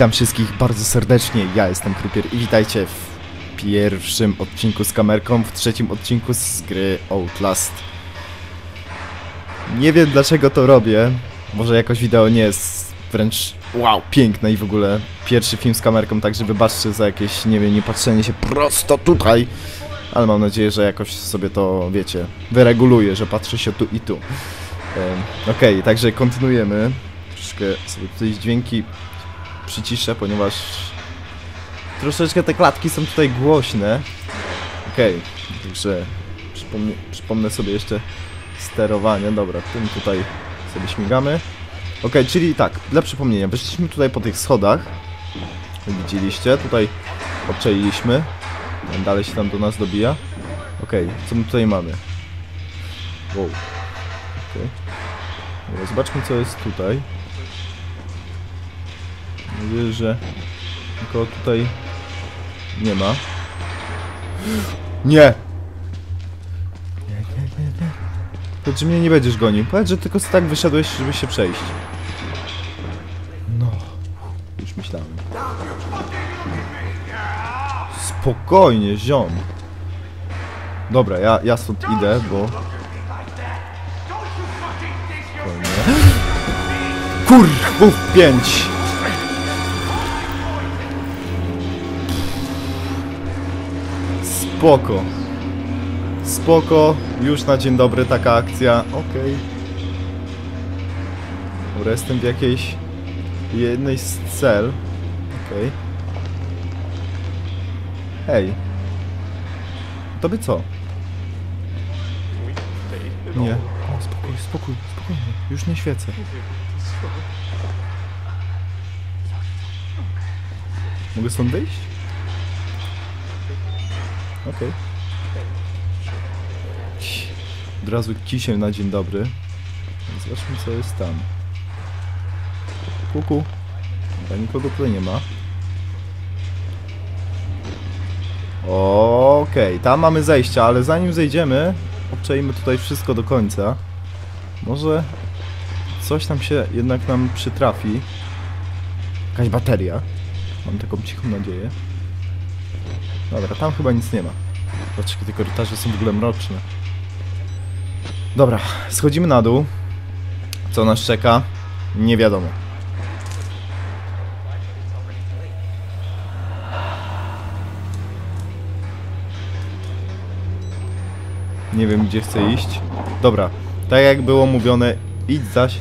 Witam wszystkich bardzo serdecznie, ja jestem Krypier i witajcie w pierwszym odcinku z kamerką, w trzecim odcinku z gry Outlast. Nie wiem dlaczego to robię, może jakoś wideo nie jest wręcz wow, piękne i w ogóle pierwszy film z kamerką, także wybaczcie za jakieś, nie wiem, nie patrzenie się prosto tutaj. Ale mam nadzieję, że jakoś sobie to, wiecie, wyreguluję, że patrzę się tu i tu. Em, Okej, także kontynuujemy. Troszkę sobie tutaj dźwięki przyciszę, ponieważ troszeczkę te klatki są tutaj głośne. Okej, także przypomnę, przypomnę sobie jeszcze sterowanie. Dobra, tym tutaj sobie śmigamy. Okej, czyli tak, dla przypomnienia, wyszliśmy tutaj po tych schodach. Widzieliście, tutaj obczailiśmy. Dalej się tam do nas dobija. Okej, co my tutaj mamy? Wow. Dobra, zobaczmy co jest tutaj. Mówię, że nikogo tutaj nie ma. Nie! Nie, nie, nie, nie. Powiedz, że mnie nie będziesz gonił. Powiedz, że tylko tak wyszedłeś, żeby się przejść. No, już myślałem. Spokojnie, ziom. Dobra, ja, ja stąd idę, bo... Spokojnie. Kurwów pięć! Spoko. Spoko, już na dzień dobry taka akcja, okej. Dobra, jestem w jakiejś jednej z cel. Okej. Hej. Tobie co? Nie. O, spokój, spokój, spokojnie. Już nie świecę. Mogę stąd wyjść? Okej. Od razu kisiel na dzień dobry. Zobaczmy co jest tam. Kuku. Chyba nikogo tutaj nie ma. Okej, tam mamy zejścia, ale zanim zejdziemy, obczajmy tutaj wszystko do końca. Może coś tam się jednak nam przytrafi. Jakaś bateria. Mam taką cichą nadzieję. Dobra, tam chyba nic nie ma. Zobaczcie, jakie te korytarze są w ogóle mroczne. Dobra, schodzimy na dół. Co nas czeka? Nie wiadomo. Nie wiem, gdzie chcę iść. Dobra, tak jak było mówione, idź zaś.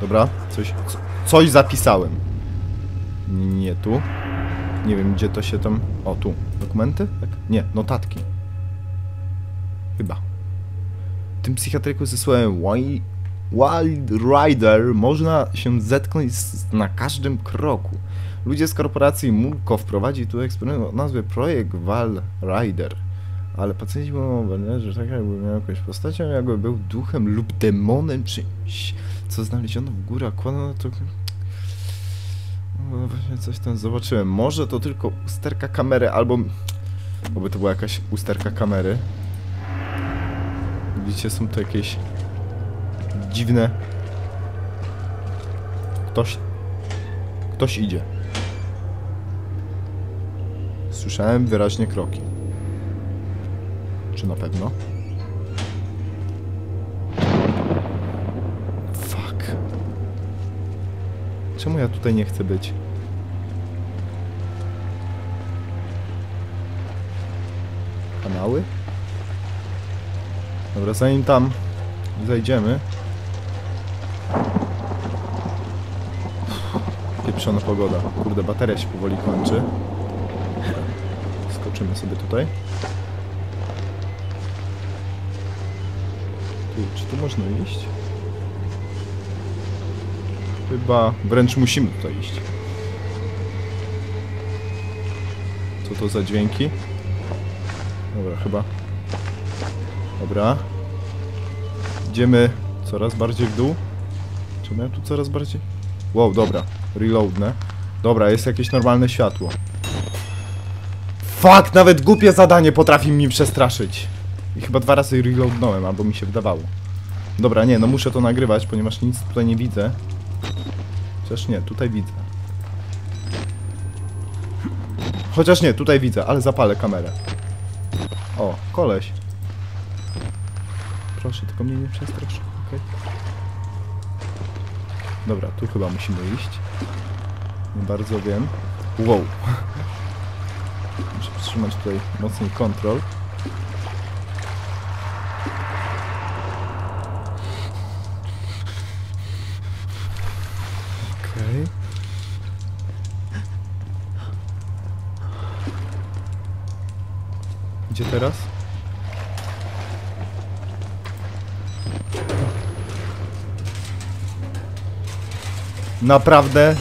Dobra, coś, co- coś zapisałem. Nie tu. Nie wiem, gdzie to się tam... O, tu. Dokumenty? Tak? Nie, notatki. Chyba. W tym psychiatryku ze słowem Wi- Wild Rider można się zetknąć z, na każdym kroku. Ludzie z korporacji Mulko wprowadzili tu eksperyment o nazwie Projekt Val Rider. Ale pacjenci mówią, że tak jakby miał jakąś postacią, jakby był duchem lub demonem czymś, co znaleziono w górach. Kładno to... No właśnie coś tam zobaczyłem. Może to tylko usterka kamery, albo... Oby to była jakaś usterka kamery. Widzicie, są to jakieś dziwne... Ktoś... Ktoś idzie. Słyszałem wyraźnie kroki. Czy na pewno? Czemu ja tutaj nie chcę być? Kanały? Dobra, zanim tam zajdziemy. Pieprzona pogoda. Kurde, bateria się powoli kończy. Skoczymy sobie tutaj. Tu, czy tu można iść? Chyba wręcz musimy tutaj iść. Co to za dźwięki? Dobra, chyba. Dobra. Idziemy coraz bardziej w dół. Czemu ja tu coraz bardziej? Wow, dobra. Reloadne. Dobra, jest jakieś normalne światło. Fuck, nawet głupie zadanie potrafi mnie przestraszyć. I chyba dwa razy reloadnąłem, albo mi się wydawało. Dobra, nie, no muszę to nagrywać, ponieważ nic tutaj nie widzę. Chociaż nie, tutaj widzę. Chociaż nie, tutaj widzę, ale zapalę kamerę. O, koleś. Proszę, tylko mnie nie przestrasz. Okay. Dobra, tu chyba musimy iść. Nie bardzo wiem. Wow. Muszę przytrzymać tutaj mocniej kontrol. Naprawdę?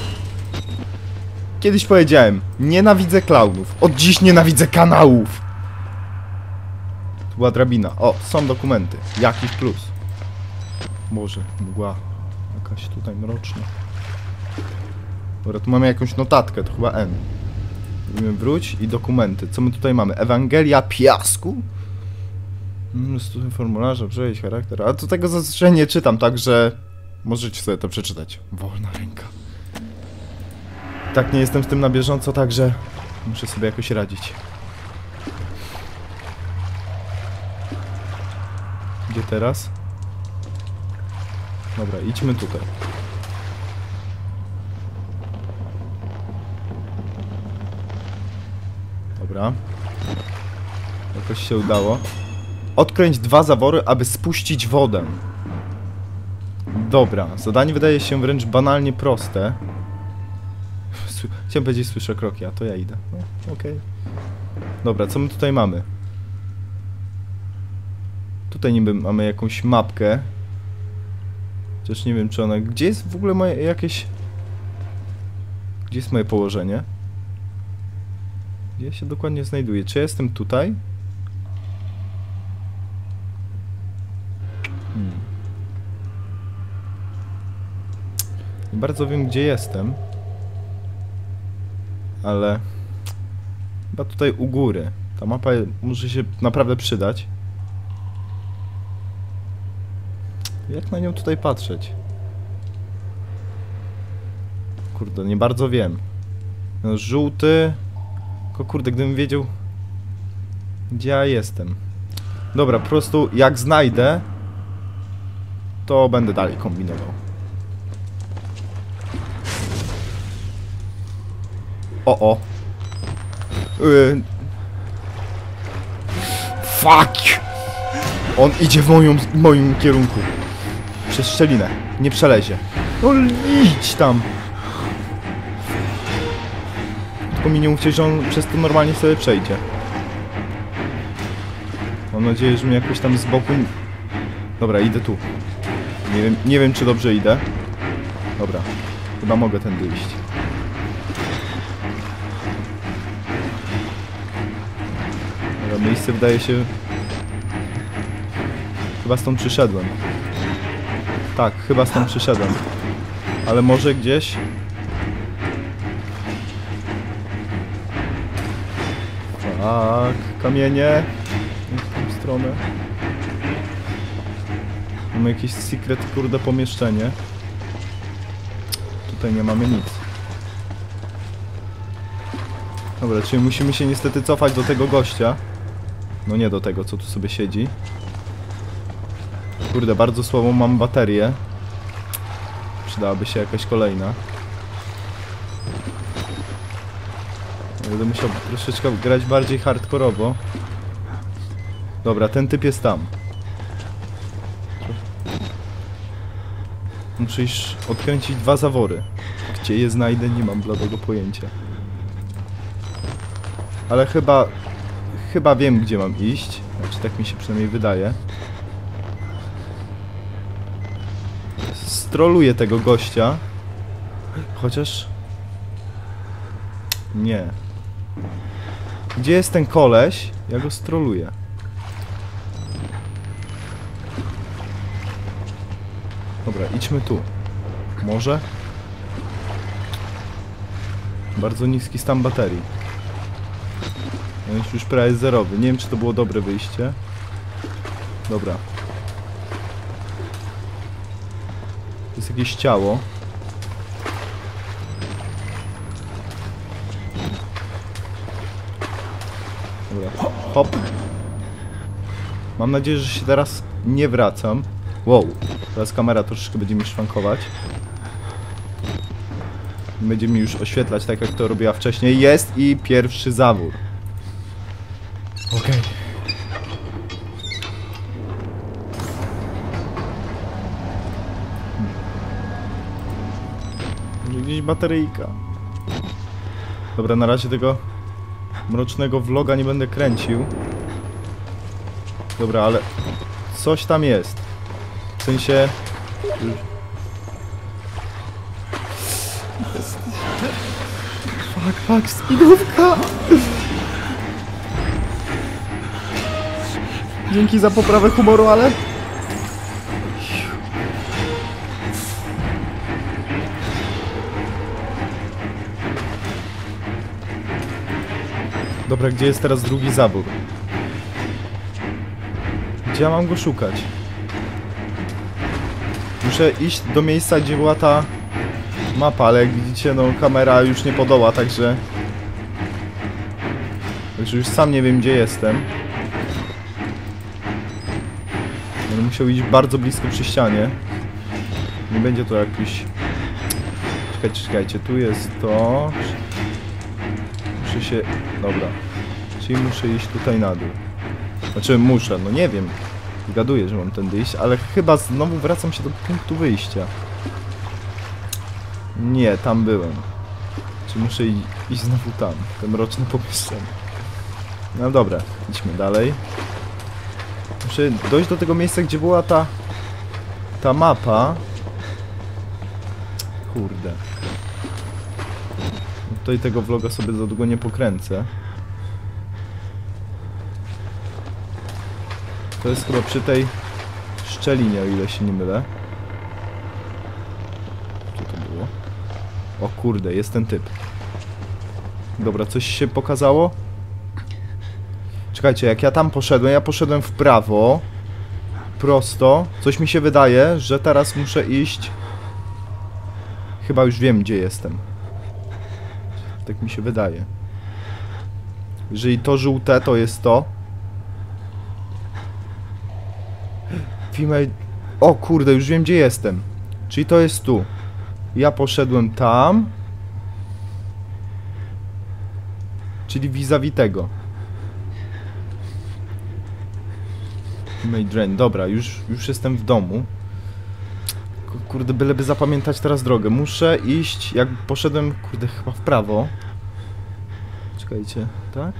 Kiedyś powiedziałem, nienawidzę klaunów. Od dziś nienawidzę kanałów. Tu była drabina. O, są dokumenty. Jakiś plus. Może, mgła. Jakaś tutaj mroczna. Dobra, tu mamy jakąś notatkę, to chyba N. Wróć i dokumenty. Co my tutaj mamy? Ewangelia Piasku? Mm, Studium formularza, przejść charakter. Ale to tego zazwyczaj nie czytam, także możecie sobie to przeczytać. Wolna ręka. Tak nie jestem z tym na bieżąco, także muszę sobie jakoś radzić. Gdzie teraz? Dobra, idźmy tutaj. Dobra. Jakoś się udało. Odkręć dwa zawory, aby spuścić wodę. Dobra, zadanie wydaje się wręcz banalnie proste. Chciałem powiedzieć, słyszę kroki, a to ja idę. No, Okej. Dobra, co my tutaj mamy? Tutaj niby mamy jakąś mapkę. Chociaż nie wiem, czy ona... Gdzie jest w ogóle moje jakieś... Gdzie jest moje położenie? Gdzie się dokładnie znajduję? Czy ja jestem tutaj? Nie bardzo wiem, gdzie jestem. Ale... Chyba tutaj u góry. Ta mapa może się naprawdę przydać. Jak na nią tutaj patrzeć? Kurde, nie bardzo wiem. No, żółty... Tylko kurde, gdybym wiedział... Gdzie ja jestem. Dobra, po prostu jak znajdę... To będę dalej kombinował. O, o. Yy. Fuck! On idzie w moją, moim kierunku. Przez szczelinę. Nie przelezie. No idź tam. Tylko mi nie mówcie, że on przez to normalnie sobie przejdzie. Mam nadzieję, że mnie jakoś tam z boku... Dobra, idę tu. Nie wiem, nie wiem czy dobrze idę. Dobra. Chyba mogę tędy iść. Dobra, miejsce wydaje się... Chyba stąd przyszedłem. Tak, chyba stąd przyszedłem. Ale może gdzieś... Tak, kamienie. W tą stronę. Mamy jakieś secret, kurde, pomieszczenie. Tutaj nie mamy nic. Dobra, czyli musimy się niestety cofać do tego gościa. No nie do tego, co tu sobie siedzi. Kurde, bardzo słabą mam baterię. Przydałaby się jakaś kolejna. Będę musiał troszeczkę grać bardziej hardkorowo. Dobra, ten typ jest tam. Muszę iść odkręcić dwa zawory. Gdzie je znajdę, nie mam bladego pojęcia. Ale chyba... Chyba wiem, gdzie mam iść. Znaczy, tak mi się przynajmniej wydaje. Stroluję tego gościa. Chociaż... Nie. Gdzie jest ten koleś? Ja go stroluję. Dobra, idźmy tu. Może? Bardzo niski stan baterii. Jest już prawie zerowy. Nie wiem, czy to było dobre wyjście. Dobra. To jest jakieś ciało. Dobra, hop. Mam nadzieję, że się teraz nie wracam. Wow, teraz kamera troszeczkę będzie mi szwankować. Będzie mi już oświetlać tak jak to robiła wcześniej. Jest i pierwszy zawór. Okej. Może Gdzieś bateryjka. Dobra, na razie tego mrocznego vloga nie będę kręcił. Dobra, ale coś tam jest. W sensie... Jest... Fuck, fuck, speedówka! Dzięki za poprawę humoru, ale... Dobra, gdzie jest teraz drugi zabór? Gdzie ja mam go szukać? Muszę iść do miejsca, gdzie była ta mapa, ale jak widzicie, no kamera już nie podoła, także... Także już sam nie wiem, gdzie jestem. Będę musiał iść bardzo blisko przy ścianie. Nie będzie to jakiś... Czekajcie, czekajcie, tu jest to... Muszę się... Dobra. Czyli muszę iść tutaj na dół. Znaczy muszę, no nie wiem. Zgaduję, że mam tędy iść, ale chyba znowu wracam się do punktu wyjścia. Nie, tam byłem. Czy muszę iść znowu tam, w te mroczne pomieszczenie. No dobra, idźmy dalej. Muszę dojść do tego miejsca, gdzie była ta... Ta mapa. Kurde. Tutaj tego vloga sobie za długo nie pokręcę. To jest chyba przy tej szczelinie, o ile się nie mylę. Co to było? O kurde, jest ten typ. Dobra, coś się pokazało? Czekajcie, jak ja tam poszedłem, ja poszedłem w prawo. Prosto. Coś mi się wydaje, że teraz muszę iść... Chyba już wiem, gdzie jestem. Tak mi się wydaje. Jeżeli to żółte, to jest to. Female... O kurde, już wiem, gdzie jestem. Czyli to jest tu. Ja poszedłem tam. Czyli vis-a-vis tego. Female Drain. Dobra, już, już jestem w domu. Ku- Kurde, byleby zapamiętać teraz drogę. Muszę iść, jak poszedłem, kurde, chyba w prawo. Czekajcie, tak?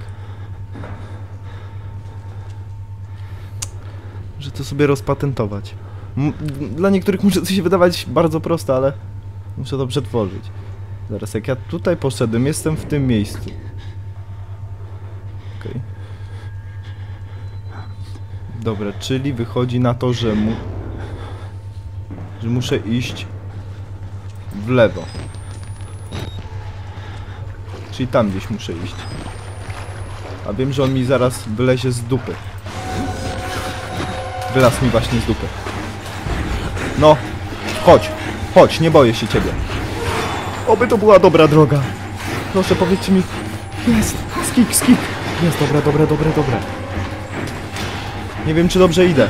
Muszę to sobie rozpatentować. M dla niektórych może to się wydawać bardzo proste, ale muszę to przetworzyć. Zaraz, jak ja tutaj poszedłem, jestem w tym miejscu. Okej. Dobra, czyli wychodzi na to, że mu... że muszę iść w lewo. Czyli tam gdzieś muszę iść. A wiem, że on mi zaraz wylezie z dupy. Wylazł mi właśnie z dupy. No, chodź, chodź, nie boję się ciebie. Oby to była dobra droga. Proszę, powiedzcie mi... Jest, skik, skik. Jest, dobre, dobre, dobre, dobre. Nie wiem, czy dobrze idę.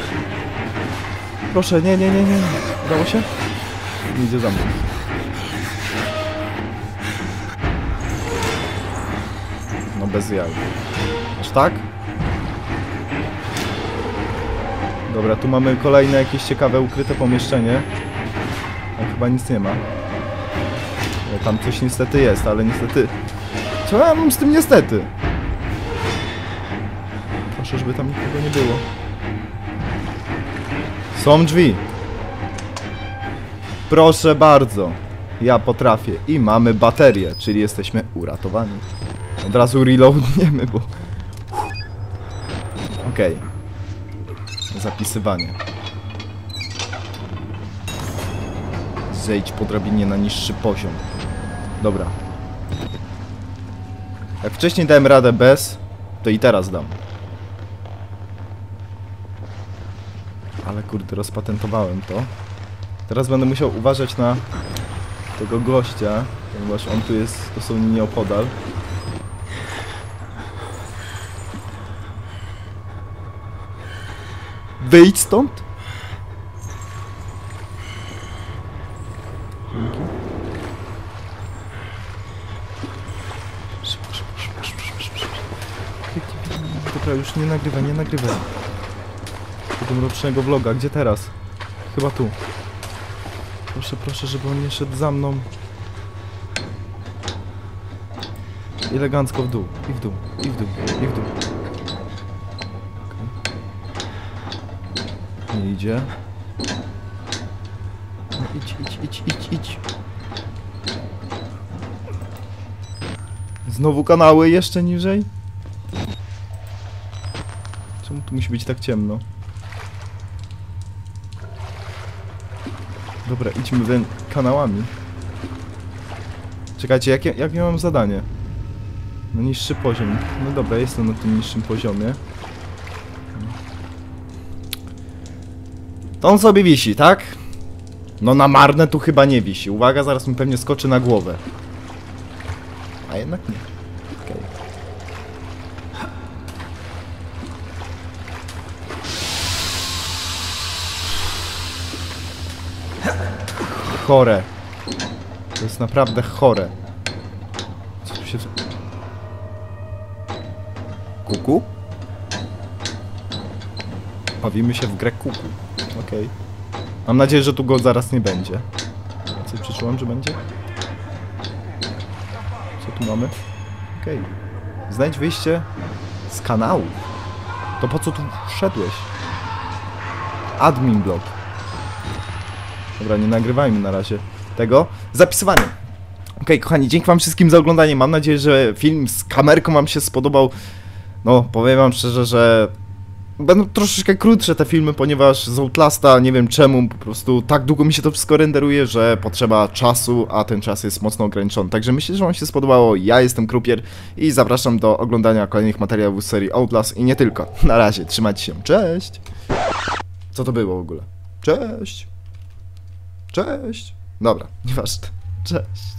Proszę, nie, nie, nie, nie. Udało się? Idzie za mną. No bez jaj. Aż tak? Dobra, tu mamy kolejne jakieś ciekawe ukryte pomieszczenie. Tam chyba nic nie ma. E, Tam coś niestety jest, ale niestety... Co ja mam z tym niestety? Proszę, żeby tam nikogo nie było. Są drzwi. Proszę bardzo. Ja potrafię. I mamy baterię, czyli jesteśmy uratowani. Od razu reloadniemy, bo... Okej. Zapisywanie. Zejdź po drabinie na niższy poziom. Dobra. Jak wcześniej dałem radę bez, to i teraz dam. ale kurde, rozpatentowałem to. Teraz będę musiał uważać na tego gościa, ponieważ on tu jest dosłownie nieopodal. Wyjdź stąd! Dobra, już nie nagrywa, nie nagrywa. Tego mrocznego vloga, gdzie teraz? Chyba tu. Proszę, proszę, żeby on nie szedł za mną. Elegancko w dół, i w dół, i w dół, i w dół. Okej. Nie idzie. No idź, idź, idź, idź, idź. Znowu kanały jeszcze niżej? Czemu tu musi być tak ciemno? Dobra, idźmy wen- kanałami. Czekajcie, jakie, jakie mam zadanie? No niższy poziom. No dobra, jestem na tym niższym poziomie. To on sobie wisi, tak? No na marne tu chyba nie wisi. Uwaga, zaraz mi pewnie skoczy na głowę. A jednak nie. Chore. To jest naprawdę chore. Co tu się... Kuku? Bawimy się w grę kuku. Okej. Mam nadzieję, że tu go zaraz nie będzie. Coś przeczułem, że będzie? Co tu mamy? Okej. Znajdź wyjście z kanału. To po co tu wszedłeś? Admin blog. Dobra, nie nagrywajmy na razie tego. Zapisywanie. Okej, kochani, dzięki wam wszystkim za oglądanie. Mam nadzieję, że film z kamerką wam się spodobał. No, powiem wam szczerze, że będą troszeczkę krótsze te filmy, ponieważ z Outlasta, nie wiem czemu, po prostu tak długo mi się to wszystko renderuje, że potrzeba czasu, a ten czas jest mocno ograniczony. Także myślę, że wam się spodobało. Ja jestem Krupier i zapraszam do oglądania kolejnych materiałów z serii Outlast i nie tylko. Na razie, trzymajcie się. Cześć! Co to było w ogóle? Cześć! Cześć! Dobra, nieważne. Cześć!